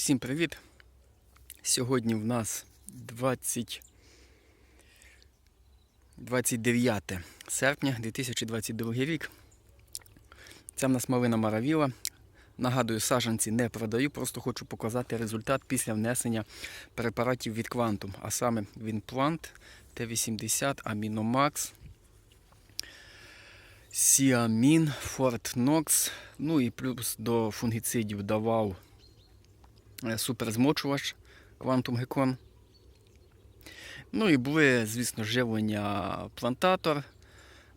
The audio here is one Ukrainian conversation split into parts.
Всім привіт! Сьогодні в нас 20... 29 серпня 2022 рік. Це в нас малина Маравіла. Нагадую, саджанці не продаю, просто хочу показати результат після внесення препаратів від Quantum, а саме Вінплант, Т-80, Аміномакс, Сіамін, Форт Нокс. Ну і плюс до фунгіцидів давав суперзмочувач Quantum Гекон. Ну і були, звісно, живлення плантатор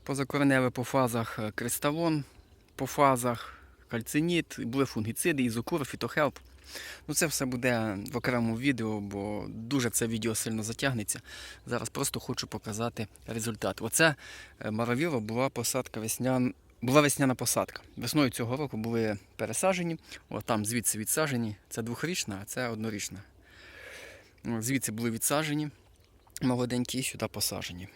позакореневе по фазах, е, кристалон по фазах, кальциніт, були фунгіциди, ізокур, фітохелп. Ну це все буде в окремому відео, бо дуже це відео сильно затягнеться. Зараз просто хочу показати результат. Оце е, Маравіла була посадка веснян... була весняна посадка. Весною цього року були пересаджені, от там звідси відсаджені. Це двохрічна, а це однорічна. Звідси були відсаджені, молоденькі сюди посаджені.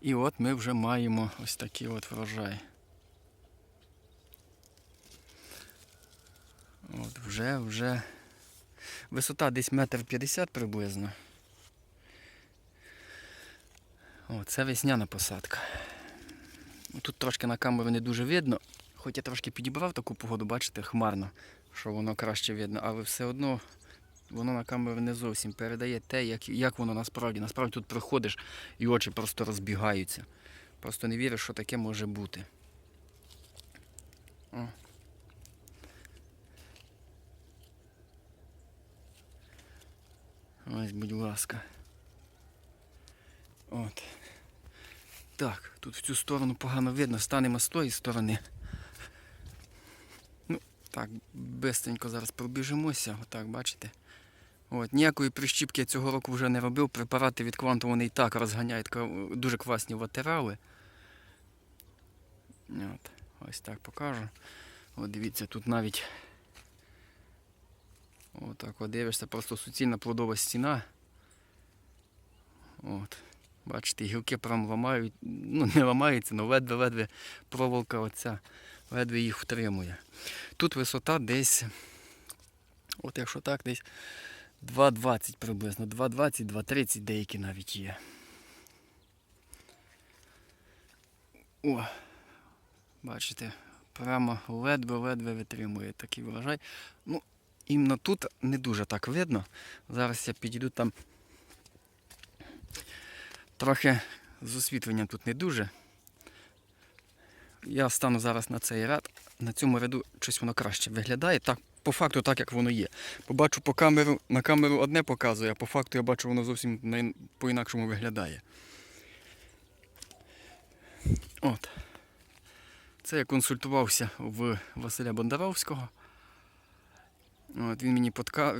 І от ми вже маємо ось такий от врожай. От вже, вже. Висота десь метр п'ятдесят приблизно. О, це весняна посадка. Тут трошки на камеру не дуже видно, хоч я трошки підібрав таку погоду, бачите, хмарно, що воно краще видно, але все одно воно на камеру не зовсім передає те, як, як воно насправді. Насправді тут приходиш і очі просто розбігаються. Просто не віриш, що таке може бути. О. Ось, будь ласка. От. Так, тут в цю сторону погано видно, станемо з тої сторони. Ну, так, бистренько зараз пробіжимося, отак, бачите. От, ніякої прищіпки я цього року вже не робив. Препарати від кванту вони і так розганяють дуже класні латерали. От, ось так покажу. От дивіться, тут навіть Отак от дивишся, просто суцільна плодова стіна. От. Бачите, гілки прям ламають, ну не ламаються, але ледве-ледве проволока оця, ледве їх втримує. Тут висота десь, от якщо так, десь 2,20 приблизно, 2,20, 2,30 деякі навіть є. О, бачите, прямо ледве-ледве витримує такий врожай. Ну, іменно тут не дуже так видно. Зараз я підійду там. Трохи з освітленням тут не дуже. Я стану зараз на цей ряд. На цьому ряду щось воно краще виглядає. Так, по факту так, як воно є. Побачу по камеру, на камеру одне показує, а по факту я бачу, воно зовсім по-інакшому виглядає. От. Це я консультувався в Василя Бондаровського. От, він мені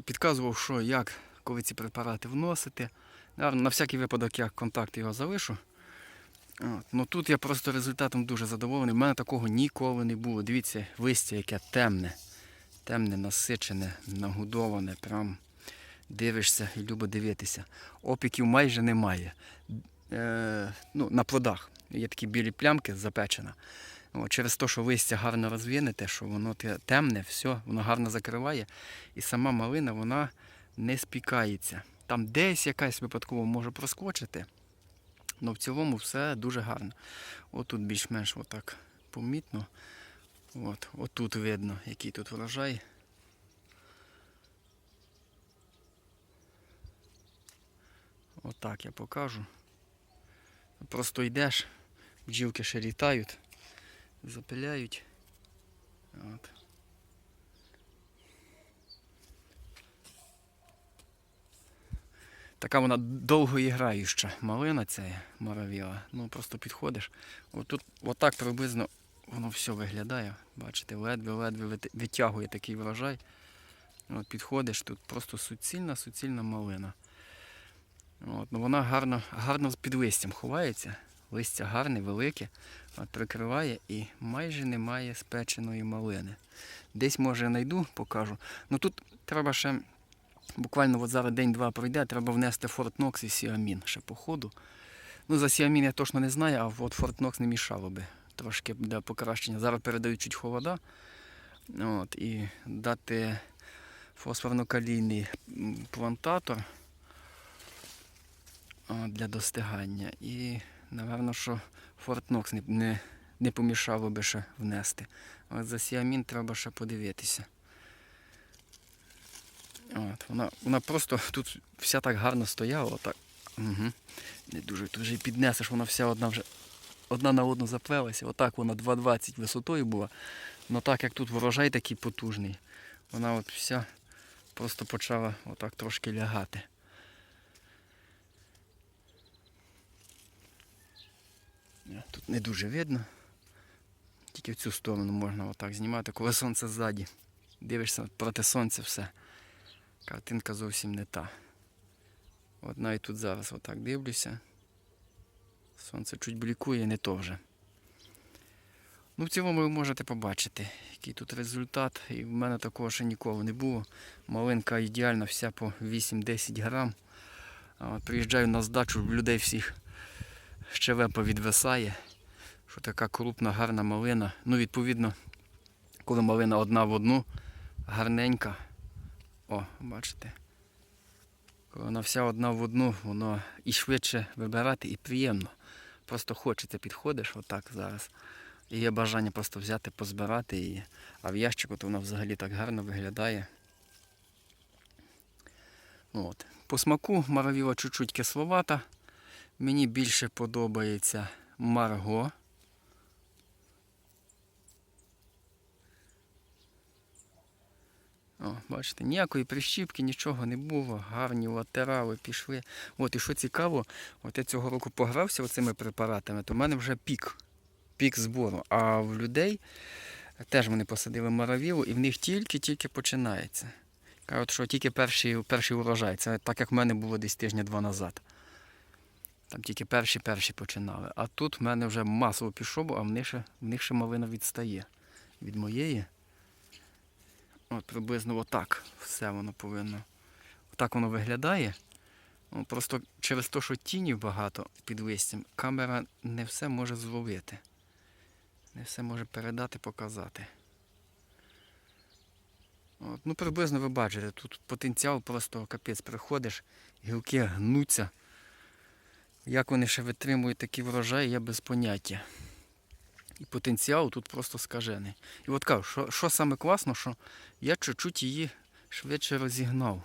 підказував, що як, коли ці препарати вносити. На, всякий випадок я контакт його залишу. От. Ну тут я просто результатом дуже задоволений. У мене такого ніколи не було. Дивіться, листя, яке темне, темне, насичене, нагудоване. Прям дивишся і любо дивитися. Опіків майже немає. Е, ну, на плодах є такі білі плямки запечена. От, через те, що листя гарно розвинете, що воно темне, все, воно гарно закриває. І сама малина вона не спікається. Там десь якась випадково може проскочити. але в цілому все дуже гарно. Отут більш-менш отак помітно. От, отут видно, який тут врожай. Отак я покажу. Просто йдеш, бджілки ще літають запиляють. От. Така вона довгоіграюча малина ця маравіла. Ну просто підходиш. Отут, отак приблизно воно все виглядає. Бачите, ледве-ледве витягує такий врожай. От підходиш, тут просто суцільна, суцільна малина. От, ну вона гарно, гарно під листям ховається. Листя гарне, велике, от прикриває і майже немає спеченої малини. Десь може знайду, покажу. Ну тут треба ще буквально от зараз день-два пройде, треба внести Форт Нокс і Сіамін ще по ходу. Ну за Сіамін я точно не знаю, а от Форт Нокс не мішало би. Трошки для покращення. Зараз передають чуть холода. От, і дати фосфорно-калійний плантатор а, для достигання. І, напевно, що Форт Нокс не, не, не помішало би ще внести. От за сіамін треба ще подивитися. От, вона, вона просто тут вся так гарно стояла. Отак. Угу. Не дуже тут вже піднесеш, вона вся одна вже одна на одну заплелася. Отак вона 2,20 висотою була. Ну так як тут ворожай такий потужний, вона от вся просто почала отак трошки лягати. Е, Тут не дуже видно. Тільки в цю сторону можна отак знімати, коли сонце ззаді. Дивишся проти сонця все. Картинка зовсім не та. От навіть тут зараз отак дивлюся. Сонце чуть блікує, не то вже. Ну, в цілому ви можете побачити, який тут результат. І в мене такого ще ніколи не було. Малинка ідеальна, вся по 8-10 грам. От приїжджаю на здачу, людей всіх щелепа відвисає. Що така крупна, гарна малина. Ну, відповідно, коли малина одна в одну, гарненька. О, бачите. Коли вона вся одна в одну, воно і швидше вибирати, і приємно. Просто хочеться, підходиш отак зараз. І є бажання просто взяти, позбирати її. А в ящику то вона взагалі так гарно виглядає. От. По смаку маравіла чуть-чуть кисловата. Мені більше подобається марго. О, бачите, ніякої прищіпки, нічого не було. Гарні латерали пішли. От і що цікаво, от я цього року погрався оцими препаратами, то в мене вже пік. Пік збору. А в людей теж вони посадили маравілу, і в них тільки-тільки починається. Кажуть, що тільки перший, перший урожай. Це так як в мене було десь тижня-два назад. Там тільки перші-перші починали. А тут в мене вже масово пішов, а в них ще, в них ще малина відстає від моєї. От приблизно отак все воно повинно. Отак воно виглядає. Ну, Просто через те, що тінів багато під листям, камера не все може зловити. Не все може передати, показати. От, ну, приблизно ви бачите, тут потенціал просто капець приходиш, гілки гнуться. Як вони ще витримують такі врожаї, я без поняття. І потенціал тут просто скажений. І от кажу, що, що саме класно, що я чуть-чуть її швидше розігнав.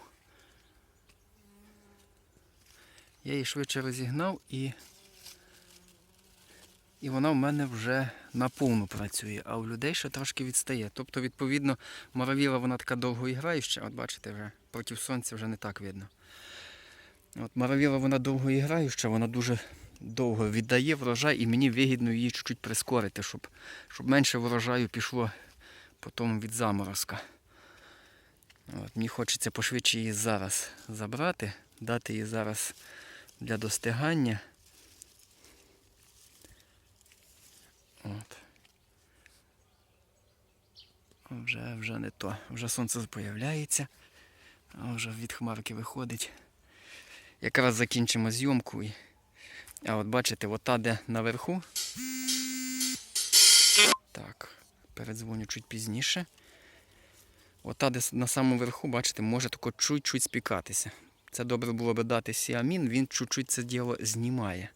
Я її швидше розігнав і, і вона в мене вже наповну працює, а у людей ще трошки відстає. Тобто, відповідно, моравіла вона така довгоіграюча, от бачите, вже проти сонця вже не так видно. От Моравіла вона довгоіграюча, вона дуже довго віддає врожай і мені вигідно її чуть-чуть прискорити, щоб, щоб менше врожаю пішло потім від заморозка. От, мені хочеться пошвидше її зараз забрати, дати її зараз для достигання. От. Вже, вже не то. Вже сонце з'являється, а вже від хмарки виходить. Якраз закінчимо зйомку. І... А от бачите, ота де наверху. Так, передзвоню чуть пізніше. Ота, де на самому верху, бачите, може тако чуть-чуть спікатися. Це добре було би дати сіамін, він чуть-чуть це діло знімає.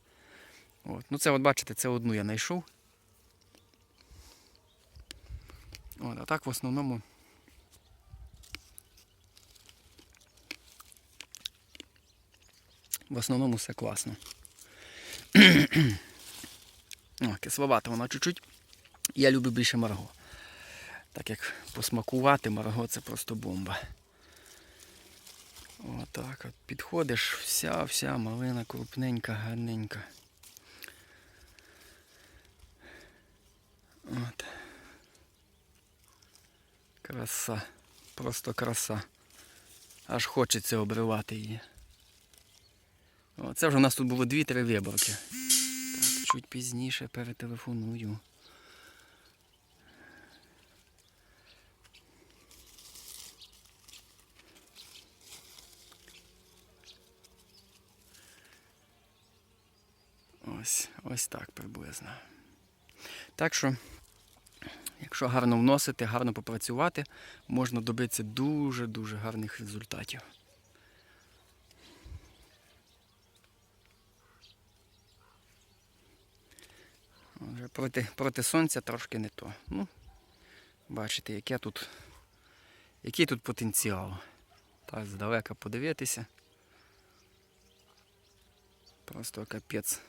От. Ну це от бачите, це одну я знайшов. От, а так в основному. В основному все класно. О, кисловата вона чуть-чуть. Я люблю більше марго. Так як посмакувати марго це просто бомба. Отак от підходиш, вся, вся малина крупненька, гарненька. От. Краса. Просто краса. Аж хочеться обривати її. Це вже у нас тут було дві-три виборки. Так, чуть пізніше перетелефоную. Ось, ось так приблизно. Так що, Якщо гарно вносити, гарно попрацювати, можна добитися дуже-дуже гарних результатів. Проти, проти сонця трошки не то. Ну, бачите, яке тут, який тут потенціал. Так, здалека подивитися. Просто капець.